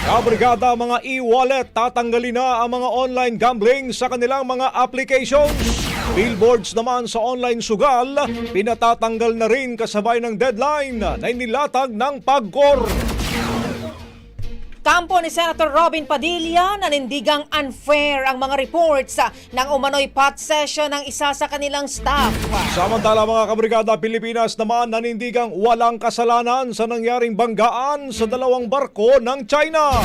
Kabrigada mga e-wallet, tatanggalin na ang mga online gambling sa kanilang mga applications. Billboards naman sa online sugal, pinatatanggal na rin kasabay ng deadline na inilatag ng PAGCOR. Kampo ni Senator Robin Padilla nanindigang unfair ang mga reports ah, ng umano'y pot session ng isa sa kanilang staff. Samantala mga kabrigada Pilipinas naman nanindigang walang kasalanan sa nangyaring banggaan sa dalawang barko ng China.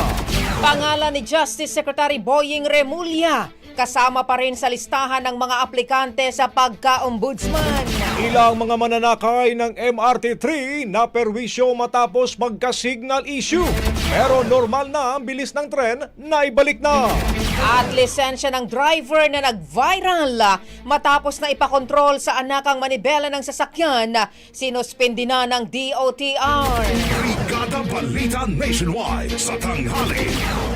Pangalan ni Justice Secretary Boying Remulla kasama pa rin sa listahan ng mga aplikante sa pagka-ombudsman. Ilang mga mananakay ng MRT3 na perwisyo matapos magka-signal issue. Pero normal na ang bilis ng tren na ibalik na. At lisensya ng driver na nag-viral matapos na ipakontrol sa anakang manibela ng sasakyan, sinuspindi na ng DOTR. Brigada Balita Nationwide. Sa tanghali.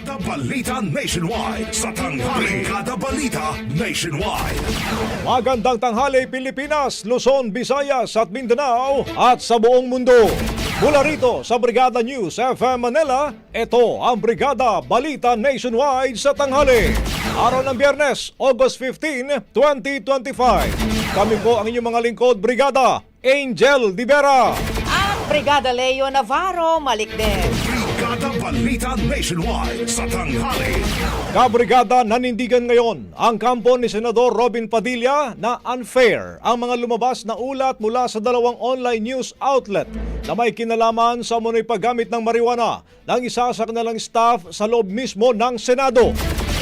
Brigada Balita Nationwide. Sa tanghali. Brigada Balita Nationwide. Magandang tanghali Pilipinas, Luzon, Visayas at Mindanao at sa buong mundo. Mula rito sa Brigada News FM Manila, ito ang Brigada Balita Nationwide sa tanghali. Araw ng Biyernes, August 15, 2025. Kami po ang inyong mga lingkod, Brigada Angel Divera. At Brigada Leo Navarro Malikden. Balita Nationwide. Sa tanghali. Kabrigada nanindigan ngayon ang kampo ni Senador Robin Padilla na unfair ang mga lumabas na ulat mula sa dalawang online news outlet na may kinalaman sa munoy paggamit ng marijuana ng isa sa kanilang staff sa loob mismo ng Senado.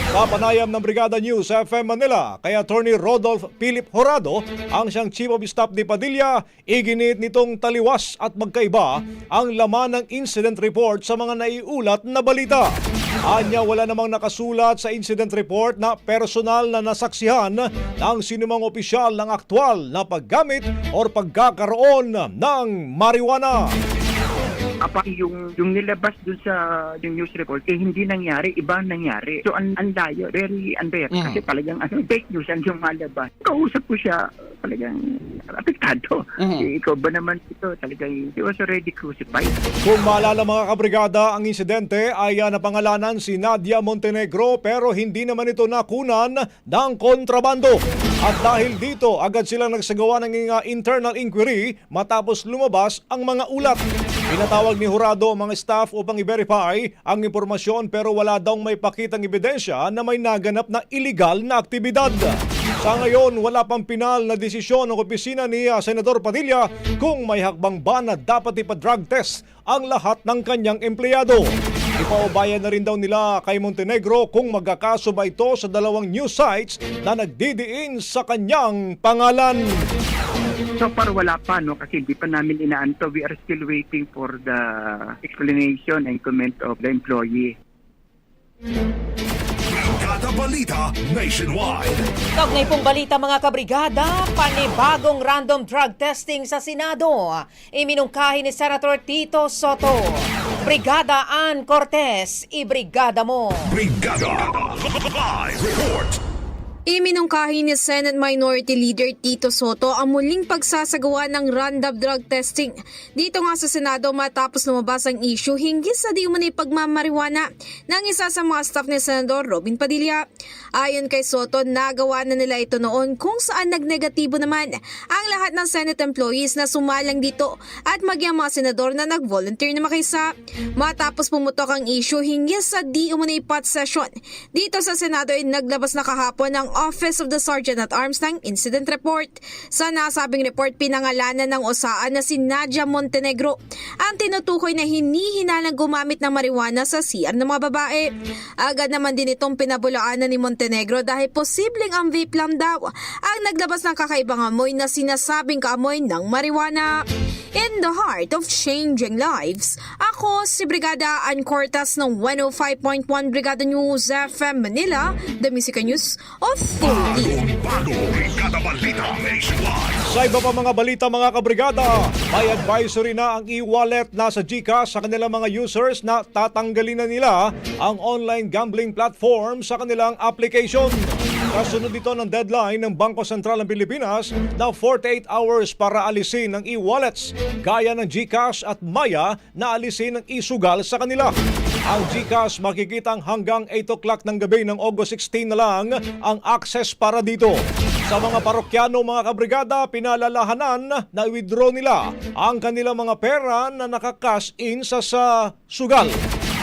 Papanayam ng Brigada News FM Manila kay Attorney Rodolph Philip Horado ang siyang Chief of Staff ni Padilla, iginit nitong taliwas at magkaiba ang laman ng incident report sa mga naiulat na balita. Anya wala namang nakasulat sa incident report na personal na nasaksihan ng sinumang opisyal ng aktwal na paggamit o pagkakaroon ng marijuana. Apa yung yung nilabas dun sa yung news report eh hindi nangyari. Iba ang nangyari. So ang ang layo. Very unfair kasi talagang ano fake news ang yung malabas. Kausap ko siya talagang apektado. Eh, ikaw ba naman ito? Talagang he was already crucified. Kung maalala mga kabrigada, ang insidente ay ah, napangalanan si Nadia Montenegro pero hindi naman ito nakunan ng kontrabando. At dahil dito, agad silang nagsagawa ng ah, internal inquiry matapos lumabas ang mga ulat. Pinatawag ni Jurado ang mga staff upang i-verify ang impormasyon pero wala daw may pakitang ebidensya na may naganap na illegal na aktibidad. Sa ngayon, wala pang pinal na desisyon ng opisina ni ah, Senador Padilla kung may hakbang ba na dapat ipa-drug test ang lahat ng kanyang empleyado. Ipaubayan na rin daw nila kay Montenegro kung magkakaso ba ito sa dalawang news sites na nagdidiin sa kanyang pangalan. So far wala pa no kasi hindi pa namin inaanto we are still waiting for the explanation and comment of the employee Brigada Balita Nationwide. Kaugnay pong balita mga kabrigada, panibagong random drug testing sa Senado. Iminungkahi ni Senator Tito Soto. Brigada Ann Cortez, ibrigada mo. Brigada Live Report. Iminungkahi ni Senate Minority Leader Tito Soto ang muling pagsasagawa ng random drug testing. Dito nga sa Senado matapos lumabas ang issue hinggil sa di umano'y pagmamariwana ng isa sa mga staff ni Senador Robin Padilla. Ayon kay Soto, nagawa na nila ito noon kung saan nagnegatibo naman ang lahat ng Senate employees na sumalang dito at maging ang mga senador na nag-volunteer na makisa. Matapos pumutok ang issue hinggil sa di pot session. Dito sa Senado ay naglabas na kahapon ang Office of the Sergeant at Arms ng Incident Report. Sa nasabing report, pinangalanan ng osaan na si Nadia Montenegro ang tinutukoy na hinihinalang gumamit ng marijuana sa CR ng mga babae. Agad naman din itong pinabulaanan ni Montenegro dahil posibleng ang vape lang daw ang naglabas ng kakaibang amoy na sinasabing kaamoy ng marijuana. In the heart of changing lives, ako si Brigada Ann Cortas ng 105.1 Brigada News FM Manila, the Music News Authority. Bago Brigada Balita Nationwide. Sa iba pa mga balita mga kabrigada, may advisory na ang e-wallet na sa GCash sa kanilang mga users na tatanggalin na nila ang online gambling platform sa kanilang application. Kasunod dito ng deadline ng Bangko Sentral ng Pilipinas na 48 hours para alisin ang e-wallets gaya ng GCash at Maya na alisin ang e-sugal sa kanila. Ang GCash makikitang hanggang 8 o'clock ng gabi ng August 16 na lang ang access para dito. Sa mga parokyano mga kabrigada, pinalalahanan na withdraw nila ang kanilang mga pera na nakakash in sa, sa sugal.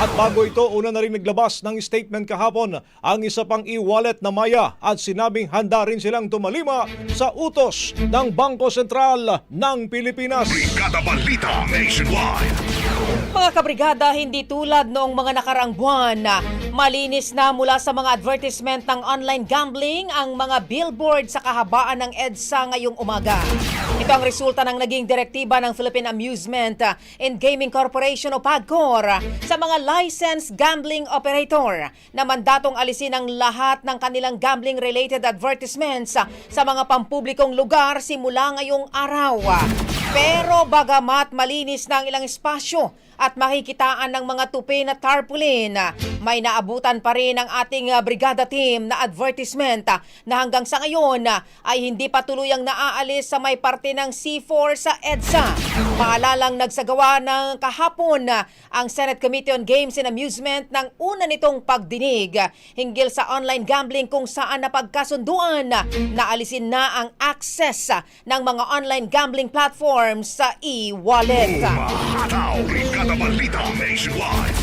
At bago ito, una na rin naglabas ng statement kahapon ang isa pang e-wallet na Maya at sinabing handa rin silang tumalima sa utos ng Bangko Sentral ng Pilipinas. Brigada Balita Nationwide. Mga kabrigada, hindi tulad noong mga nakarang buwan malinis na mula sa mga advertisement ng online gambling ang mga billboard sa kahabaan ng EDSA ngayong umaga. Ito ang resulta ng naging direktiba ng Philippine Amusement and Gaming Corporation o PAGCOR sa mga licensed gambling operator na mandatong alisin ang lahat ng kanilang gambling-related advertisements sa mga pampublikong lugar simula ngayong araw. Pero bagamat malinis na ang ilang espasyo at makikitaan ng mga tupi na tarpaulin, may naabutan pa rin ang ating uh, brigada team na advertisement uh, na hanggang sa ngayon uh, ay hindi pa tuluyang naaalis sa may parte ng C4 sa EDSA. Paalalang nagsagawa ng kahapon ang Senate Committee on Games and Amusement ng una nitong pagdinig hinggil sa online gambling kung saan napagkasunduan na alisin na ang access ng mga online gambling platforms sa e-wallet. Brigada Balita Nationwide.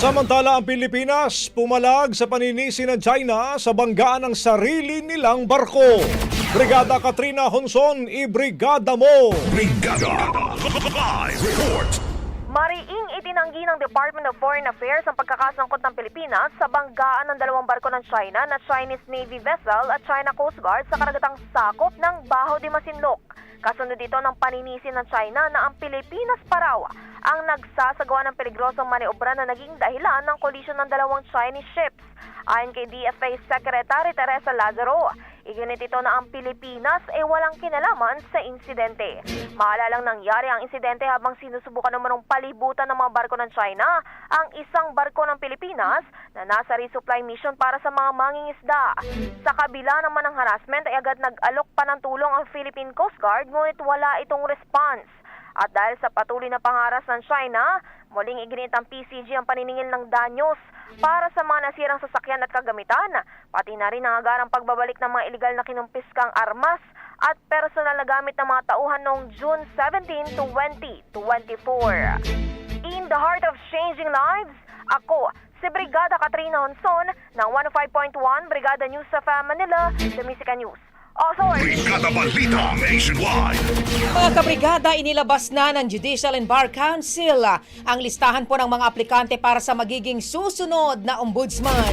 Samantala ang Pilipinas pumalag sa paninisi ng China sa banggaan ng sarili nilang barko. Brigada Katrina Honson, i-brigada mo! Brigada Live Report. Mariing itinanggi ng Department of Foreign Affairs ang pagkakasangkot ng Pilipinas sa banggaan ng dalawang barko ng China na Chinese Navy vessel at China Coast Guard sa karagatang sakop ng Baho de Masinloc. Kasunod dito ng paninisi ng China na ang Pilipinas paraw ang nagsasagawa ng peligrosong maniobra na naging dahilan ng collision ng dalawang Chinese ships. Ayon kay DFA Secretary Teresa Lazaro, iginit ito na ang Pilipinas ay walang kinalaman sa insidente. Maalalang nangyari ang insidente habang sinusubukan naman ng palibutan ng mga barko ng China ang isang barko ng Pilipinas na nasa resupply mission para sa mga mangingisda. Sa kabila naman ng harassment ay agad nag-alok pa ng tulong ang Philippine Coast Guard ngunit wala itong response. At dahil sa patuloy na pangaras ng China, muling iginit ang PCG ang paniningil ng danyos para sa mga nasirang sasakyan at kagamitan, pati na rin ang agarang pagbabalik ng mga iligal na kinumpiskang armas at personal na gamit ng mga tauhan noong June 17 to 2024. In the heart of changing lives, ako, si Brigada Katrina Honson ng 105.1 Brigada News sa Manila, The Musica News. Brigada Balita Nationwide. Mga kabrigada, inilabas na ng Judicial and Bar Council ah, ang listahan po ng mga aplikante para sa magiging susunod na ombudsman.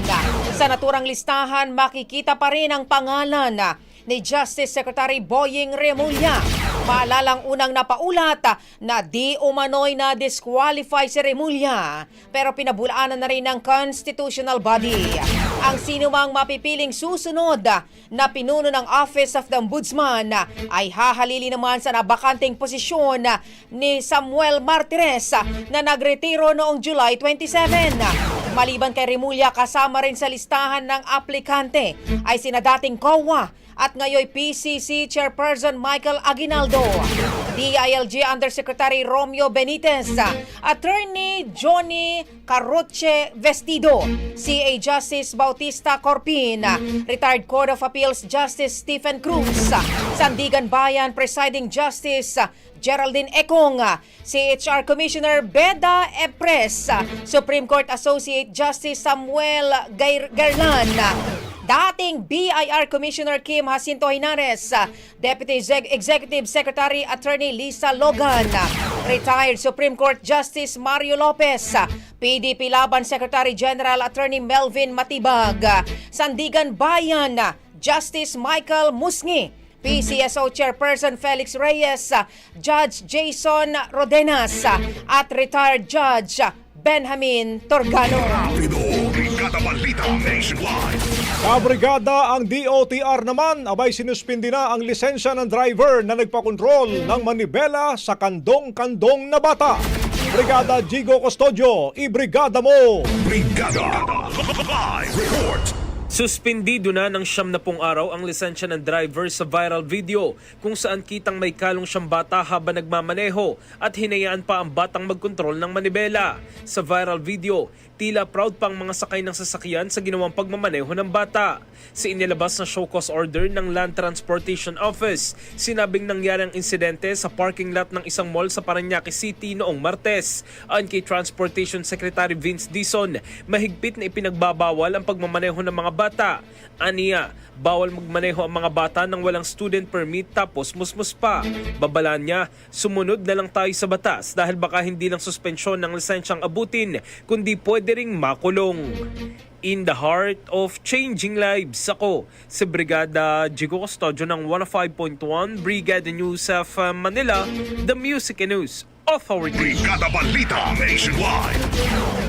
Sa naturang listahan, makikita pa rin ang pangalan ah, ni Justice Secretary Boying Remulla. Maalalang unang napaulat ah, na di umano'y na disqualify si Remulla pero pinabulaanan na rin ng constitutional body. Ang sinumang mapipiling susunod na pinuno ng Office of the Ombudsman ay hahalili naman sa nabakanting posisyon ni Samuel Martires na nagretiro noong July 27. Maliban kay Remulla, kasama rin sa listahan ng aplikante ay sina dating COA at ngayon PCC Chairperson Michael Aguinaldo, DILG Undersecretary Romeo Benitez, Attorney Johnny Carroche Vestido, CA Justice Bautista Corpin, Retired Court of Appeals Justice Stephen Cruz, Sandigan Bayan Presiding Justice Geraldine Ekong, CHR Commissioner Beda Epres, Supreme Court Associate Justice Samuel Gerlan, Dating BIR Commissioner Kim Jacinto Hinares, Deputy Exec- Executive Secretary Attorney Lisa Logan, Retired Supreme Court Justice Mario Lopez, PDP Laban Secretary General Attorney Melvin Matibag, Sandigan Bayan, Justice Michael Musngi, PCSO Chairperson Felix Reyes, Judge Jason Rodenas, at Retired Judge Benjamin Torgano. Rapido. Kabrigada ang DOTR naman abay sinuspindi na ang lisensya ng driver na nagpakontrol ng manibela sa kandong-kandong na bata. Brigada Jigo Custodio, ibrigada mo! Brigada. Live report. Suspendido na ng siyam na pong araw ang lisensya ng driver sa viral video kung saan kitang may kalong siyang bata habang nagmamaneho at hinayaan pa ang batang magkontrol ng manibela. Sa viral video, tila proud pang mga sakay ng sasakyan sa ginawang pagmamaneho ng bata. Sa inilabas na show cause order ng Land Transportation Office, sinabing nangyari ang insidente sa parking lot ng isang mall sa Paranaque City noong Martes. Ayon kay Transportation Secretary Vince Dison, mahigpit na ipinagbabawal ang pagmamaneho ng mga bata. Aniya, bawal magmaneho ang mga bata nang walang student permit tapos musmus pa. Babalaan niya, sumunod na lang tayo sa batas dahil baka hindi lang suspensyon ng lisensyang abutin, kundi pwede ring makulong. In the heart of changing lives, ako si Brigada Jigo Custodio ng 105.1 Brigada News of Manila, The Music and News Authority. Brigada Balita Nationwide.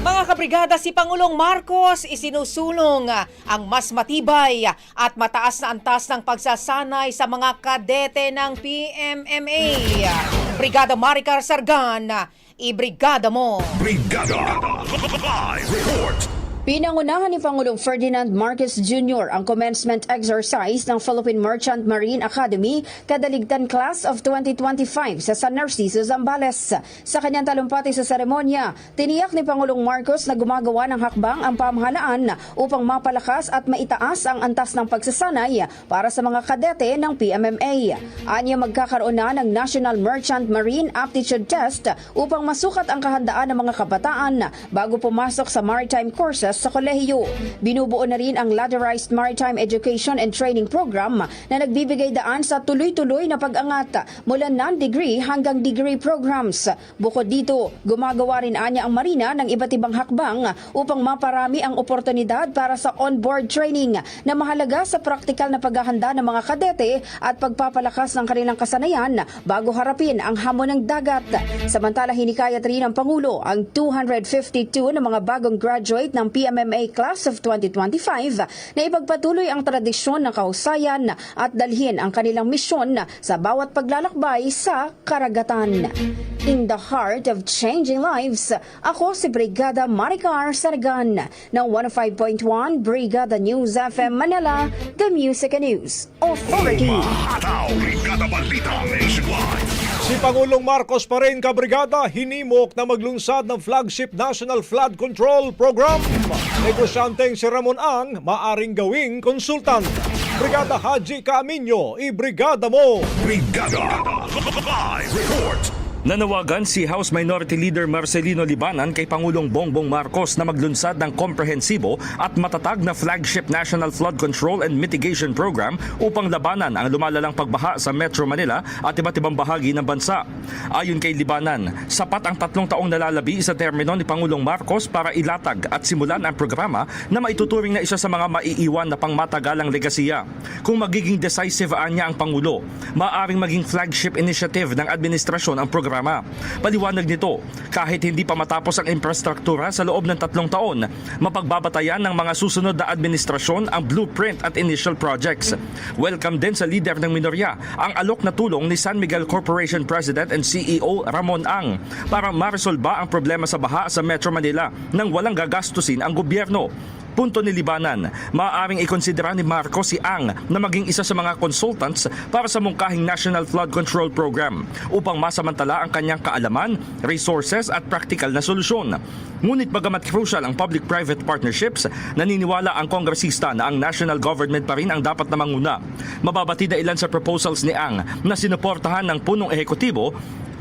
Mga kabrigada, si Pangulong Marcos isinusulong ah, ang mas matibay at mataas na antas ng pagsasanay sa mga kadete ng PMMA. Brigada Maricar Sargan, ah, ibrigada mo. Brigada. Live report. Pinangunahan ni Pangulong Ferdinand Marcos Jr. ang commencement exercise ng Philippine Merchant Marine Academy Kadaligtan Class of 2025 sa San Narciso, Zambales. Sa kanyang talumpati sa seremonya, tiniyak ni Pangulong Marcos na gumagawa ng hakbang ang pamahalaan upang mapalakas at maitaas ang antas ng pagsasanay para sa mga kadete ng PMMA. Anya magkakaroon na ng National Merchant Marine Aptitude Test upang masukat ang kahandaan ng mga kabataan bago pumasok sa maritime courses sa kolehiyo. Binubuo na rin ang Ladderized Maritime Education and Training Program na nagbibigay daan sa tuloy-tuloy na pag-angat mula non-degree hanggang degree programs. Bukod dito, gumagawa rin anya ang Marina ng iba't ibang hakbang upang maparami ang oportunidad para sa on-board training na mahalaga sa praktikal na paghahanda ng mga kadete at pagpapalakas ng kanilang kasanayan bago harapin ang hamon ng dagat. Samantala, hinikayat rin ng Pangulo ang 252 na mga bagong graduate ng PMMA Class of 2025 na ipagpatuloy ang tradisyon ng kahusayan at dalhin ang kanilang misyon sa bawat paglalakbay sa karagatan. In the heart of changing lives, ako si Brigada Maricar Sargan ng 105.1 Brigada News FM Manila, The Music and News Authority. Ataw, Brigada Balita Nationwide. Si Pangulong Marcos pa rin kabrigada hinimok na maglunsad ng flagship National Flood Control Program. Negosyanteng si Ramon Ang maaring gawing konsultant. Brigada Haji Kaaminyo, i-brigada mo! Brigada Live Report. Nanawagan si House Minority Leader Marcelino Libanan kay Pangulong Bongbong Marcos na maglunsad ng komprehensibo at matatag na flagship National Flood Control and Mitigation Program upang labanan ang lumalalang pagbaha sa Metro Manila at iba't ibang bahagi ng bansa. Ayon kay Libanan, sapat ang tatlong taong nalalabi sa termino ni Pangulong Marcos para ilatag at simulan ang programa na maituturing na isa sa mga maiiwan na pangmatagalang legasiya. Kung magiging decisive anya ang Pangulo, maaaring maging flagship initiative ng administrasyon ang programa. Paliwanag nito, kahit hindi pa matapos ang infrastruktura sa loob ng tatlong taon, mapagbabatayan ng mga susunod na administrasyon ang blueprint at initial projects. Welcome din sa leader ng minorya ang alok na tulong ni San Miguel Corporation President and CEO Ramon Ang para maresolba ang problema sa baha sa Metro Manila nang walang gagastusin ang gobyerno. Punto ni Libanan, maaaring ikonsidera ni Marcos si Ang na maging isa sa mga consultants para sa mungkahing National Flood Control Program upang masamantala ang kanyang kaalaman, resources at practical na solusyon. Ngunit bagamat crucial ang public-private partnerships, naniniwala ang kongresista na ang national government pa rin ang dapat na manguna. Mababatid na ilan sa proposals ni Ang na sinuportahan ng punong ehekutibo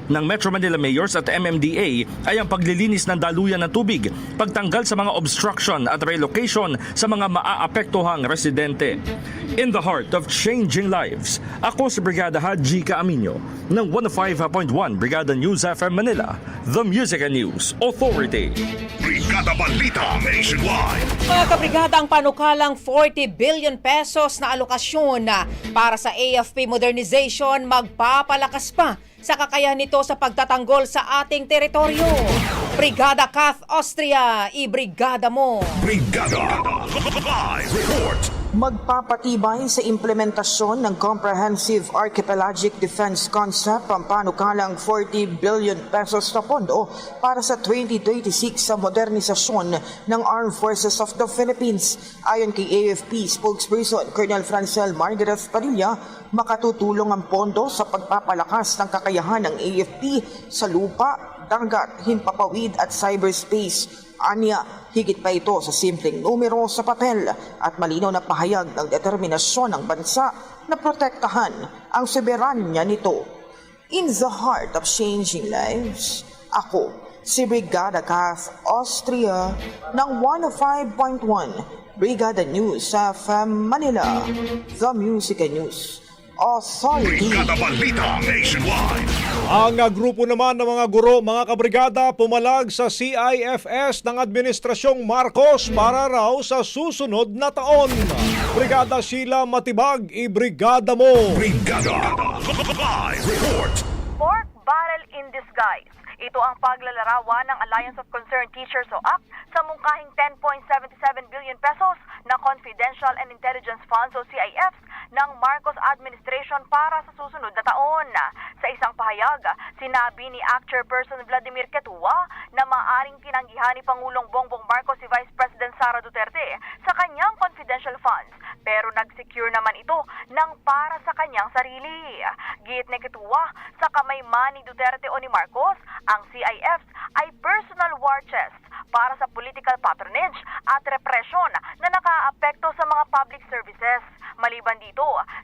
ng Metro Manila Mayors at MMDA ay ang paglilinis ng daluyan ng tubig, pagtanggal sa mga obstruction at relocation sa mga maaapektuhang residente. In the heart of changing lives, ako si Brigada Haji Kaaminyo ng 105.1 Brigada News FM Manila, The Music and News Authority. Brigada Balita Nationwide. Mga kabrigada, ang panukalang 40 billion pesos na alokasyon na para sa AFP modernization magpapalakas pa sa kakayahan nito sa pagtatanggol sa ating teritoryo. Brigada Kath Austria, i-brigada mo! Brigada Live Report. Magpapatibay sa implementasyon ng Comprehensive Archipelagic Defense Concept ang panukalang 40 billion pesos na pondo para sa 2026 sa modernisasyon ng Armed Forces of the Philippines. Ayon kay AFP spokesperson Colonel Francel Margaret Padilla, makatutulong ang pondo sa pagpapalakas ng kakayahan ng AFP sa lupa, dagat, himpapawid at cyberspace. Anya, higit pa ito sa simpleng numero sa papel at malinaw na pahayag ng determinasyon ng bansa na protektahan ang soberanya nito. In the heart of changing lives, ako, si Brigada Kath Austria ng 105.1 Brigada News sa FM Manila, The Music and News Authority. Brigada Balita Nationwide. Ang grupo naman ng mga guro, mga kabrigada, pumalag sa CIFS ng Administrasyong Marcos para raw sa susunod na taon. Brigada Sheila Matibag, i-brigada mo! Brigada Live Report. Pork barrel in disguise. Ito ang paglalarawan ng Alliance of Concerned Teachers o ACT sa mungkahing 10.77 billion pesos na Confidential and Intelligence Funds o CIFs ng Marcos administration para sa susunod na taon. Sa isang pahayag, sinabi ni ACT Chairperson Vladimir Ketua na maaring tinanggihan ni Pangulong Bongbong Marcos si Vice President Sara Duterte sa kanyang confidential funds pero nag-secure naman ito ng para sa kanyang sarili. Git ni Ketua, sa kamay man ni Duterte o ni Marcos, ang CIFs ay personal war chest para sa political patronage at repression na nakaapekto sa mga public services. Maliban dito,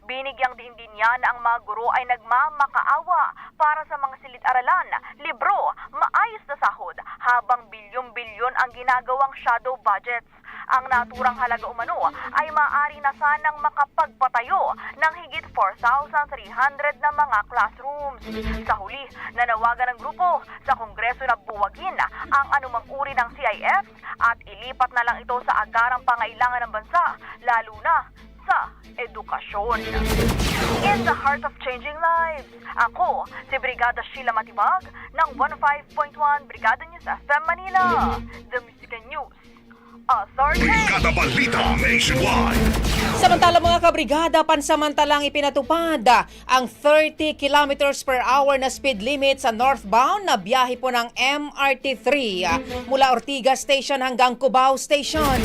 binigyang din din niya na ang mga guro ay nagmamakaawa para sa mga silid-aralan, libro, maayos na sahod, habang bilyon-bilyon ang ginagawang shadow budgets. Ang naturang halaga umano ay maaari na sanang makapagpatayo ng higit 4,300 na mga classrooms. Sa huli, nanawagan ng grupo sa Kongreso na buwagin ang anumang uri ng CIF at ilipat na lang ito sa agarang pangailangan ng bansa, lalo na sa edukasyon. In the heart of changing lives, ako si Brigada Sheila Matibag ng 15.1 Brigada News FM Manila, The Music News Authority. Brigada Balita Nationwide. Samantala mga kabrigada, pansamantalang ipinatupad ang 30 kilometers per hour na speed limit sa northbound na biyahe po ng MRT3 ah, mula Ortigas Station hanggang Cubao Station.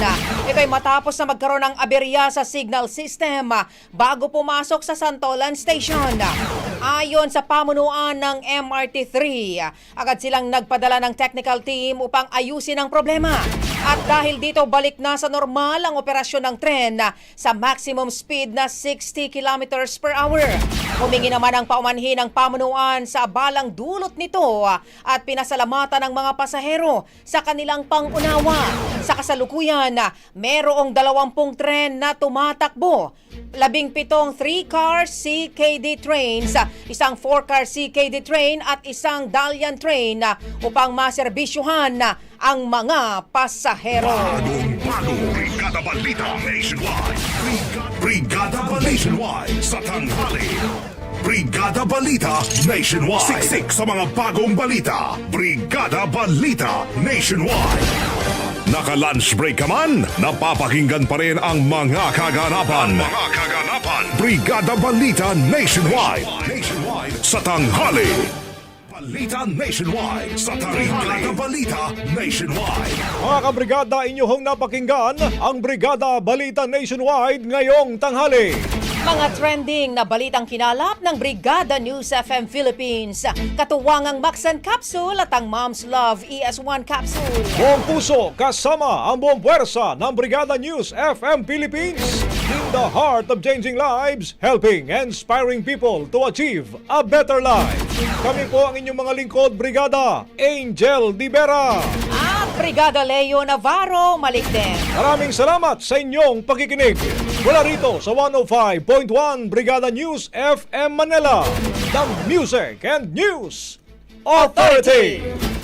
Ito ay matapos na magkaroon ng aberya sa signal system bago pumasok sa Santolan Station. Ayon sa pamunuan ng MRT3, ah, agad silang nagpadala ng technical team upang ayusin ang problema. At dahil dito balik na sa normal ang operasyon ng tren sa maximum speed na 60 kilometers per hour. Humingi naman ang paumanhin ng pamunuan sa balang dulot nito ah, at pinasalamatan ng mga pasahero sa kanilang pangunawa. Sa kasalukuyan, ah, merong dalawampung tren na tumatakbo. Labing pitong 3-car CKD trains, ah, isang 4-car CKD train at isang Dalian train upang maserbisyuhan ang mga pasahero. Bagong bago. Brigada Balita Nationwide. Brigada, Nationwide sa tanghali. Brigada Balita Nationwide. Siksik sa mga bagong balita. Brigada Balita Nationwide. Naka-lunch break ka man, napapakinggan pa rin ang mga kaganapan. mga kaganapan. Brigada Balita Nationwide. Nationwide sa tanghali. Balita Nationwide sa tanghali. Brigada Balita Nationwide. Mga kabrigada, inyong napakinggan ang Brigada Balita Nationwide ngayong tanghali. Mga trending na balitang kinalap ng Brigada News FM Philippines. Katuwang ang Maxan Capsule at ang Mom's Love ES1 Capsule. Buong puso kasama ang buong puwersa ng Brigada News FM Philippines in the heart of changing lives, helping and inspiring people to achieve a better life. Kami po ang inyong mga lingkod, Brigada Angel Divera. At Brigada Leo Navarro Malikden. Maraming salamat sa inyong pakikinig. Mula rito sa 105.1 Brigada News FM Manila, the Music and News Authority.